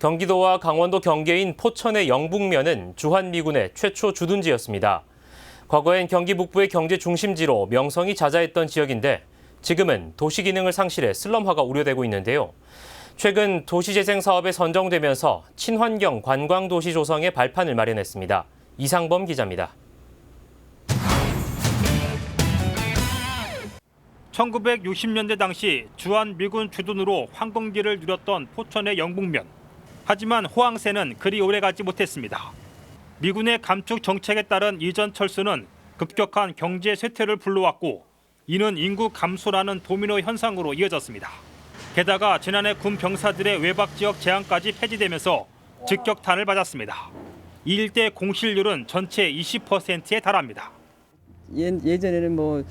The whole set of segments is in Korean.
경기도와 강원도 경계인 포천의 영북면은 주한미군의 최초 주둔지였습니다. 과거엔 경기 북부의 경제 중심지로 명성이 자자했던 지역인데 지금은 도시 기능을 상실해 슬럼화가 우려되고 있는데요. 최근 도시재생 사업에 선정되면서 친환경 관광 도시 조성의 발판을 마련했습니다. 이상범 기자입니다. 1960년대 당시 주한 미군 주둔으로 황금기를 누렸던 포천의 영북면. 하지만 호황세는 그리 오래가지 못했습니다. 미군의 감축 정책에 따른 이전 철수는 급격한 경제 쇠퇴를 불러왔고 이는 인구 감소라는 도미노 현상으로 이어졌습니다. 게다가 지난해 군 병사들의 외박 지역 제한까지 폐지되면서 직격탄을 맞았습니다. 이 일대 공실률은 전체 20%에 달합니다. 예, 예전에는 뭐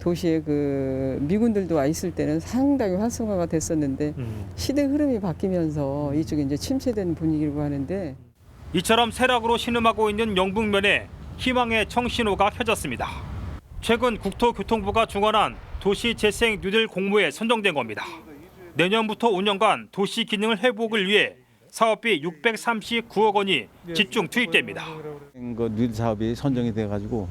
도시에 그 미군들도 와 있을 때는 상당히 활성화가 됐었는데 시대 흐름이 바뀌면서 이쪽에 이제 침체된 분위기라고 하는데 이처럼 세락으로 신음하고 있는 영북면에 희망의 청신호가 켜졌습니다. 최근 국토교통부가 중원한 도시재생 뉴딜 공모에 선정된 겁니다. 내년부터 5년간 도시 기능을 회복을 위해 사업비 639억 원이 집중 투입됩니다. 그 뉴딜 사업이 선정이 돼가지고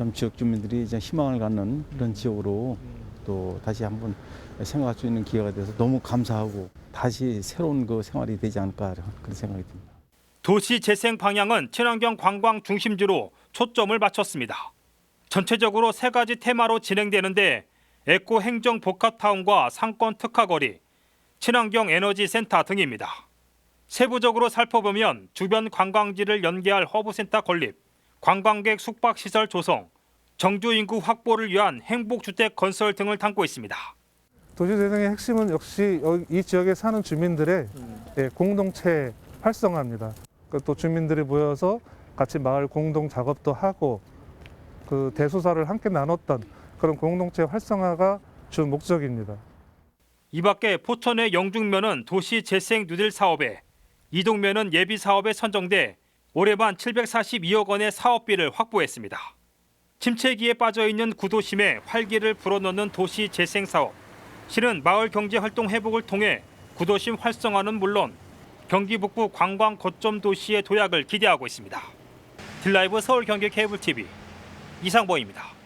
좀 지역 주민들이 이제 희망을 갖는 그런 지역으로 또 다시 한번 생각할 수 있는 기회가 돼서 너무 감사하고 다시 새로운 그 생활이 되지 않을까 그런 생각이 듭니다. 도시 재생 방향은 친환경 관광 중심지로 초점을 맞췄습니다. 전체적으로 세 가지 테마로 진행되는데 에코 행정 복합타운과 상권 특화거리, 친환경 에너지 센터 등입니다. 세부적으로 살펴보면 주변 관광지를 연계할 허브센터 건립, 관광객 숙박시설 조성, 정주 인구 확보를 위한 행복주택 건설 등을 담고 있습니다. 도시재생의 핵심은 역시 이 지역에 사는 주민들의 예, 공동체 활성화입니다. 그또 주민들이 모여서 같이 마을 공동 작업도 하고 그 대소사를 함께 나눴던 그런 공동체 활성화가 주 목적입니다. 이 밖에 포천의 영중면은 도시 재생 뉴딜 사업에 이동면은 예비 사업에 선정돼 올해만 742억 원의 사업비를 확보했습니다. 침체기에 빠져 있는 구도심에 활기를 불어넣는 도시 재생 사업. 실은 마을 경제 활동 회복을 통해 구도심 활성화는 물론 경기 북부 관광 거점 도시의 도약을 기대하고 있습니다. 딜라이브 서울 경기 케이블 TV 이상보입니다.